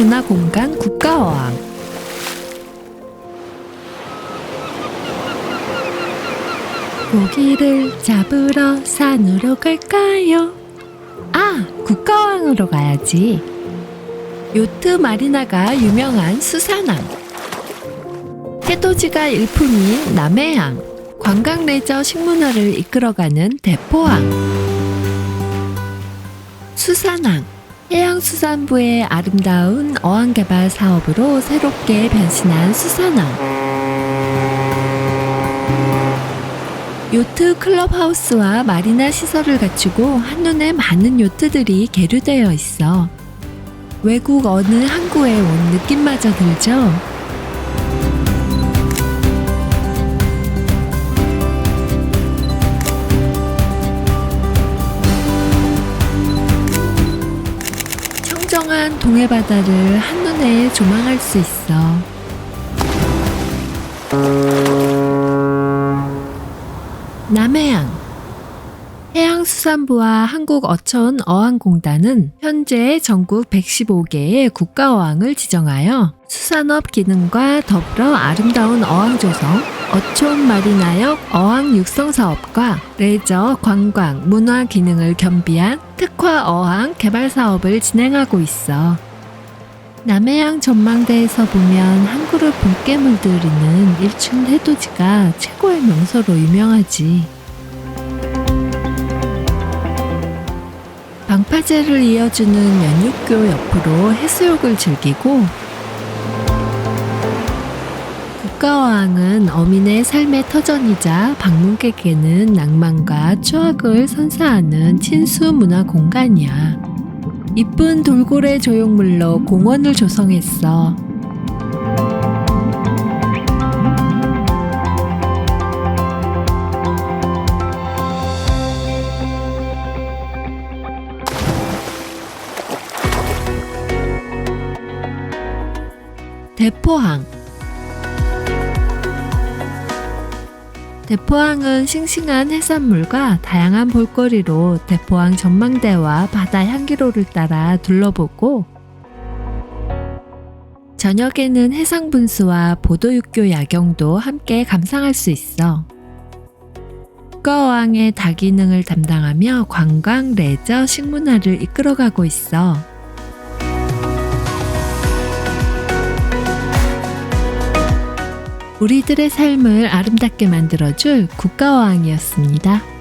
신수문화공간 국가어항 고기를 잡으러 산으로 갈까요? 아, 국가어항으로 가야지. 요트 마리나가 유명한 수산항. 해돋이가 일품인 남해항. 관광 레저 식문화를 이끌어가는 대포항. 수산항. 해양수산부의 아름다운 어항개발 사업으로 새롭게 변신한 수산항. 요트 클럽하우스와 마리나 시설을 갖추고 한눈에 많은 요트들이 계류되어 있어. 외국 어느 항구에 온 느낌마저 들죠? 청정한 동해바다를 한눈에 조망할 수 있어. 남해안 해양수산부와 한국어촌 어항공단은 현재 전국 115개의 국가어항을 지정하여 수산업 기능과 더불어 아름다운 어항 조성, 어촌 마리나역 어항 육성 사업과 레저, 관광, 문화 기능을 겸비한 특화 어항 개발 사업을 진행하고 있어. 남해안 전망대에서 보면 항구를 붉게 물들이는 일출 해돋이가 최고의 명소로 유명하지. 방파제를 이어주는 연육교 옆으로 해수욕을 즐기고 국가어항은 어민의 삶의 터전이자 방문객에게는 낭만과 추억을 선사하는 친수 문화 공간이야. 이쁜 돌고래 조형물로 공원을 조성했어. 대포항 대포항은 싱싱한 해산물과 다양한 볼거리로 대포항 전망대와 바다 향기로를 따라 둘러보고 저녁에는 해상 분수와 보도육교 야경도 함께 감상할 수 있어. 국가어항의 다기능을 담당하며 관광, 레저, 식문화를 이끌어가고 있어. 우리들의 삶을 아름답게 만들어줄 국가어항이었습니다.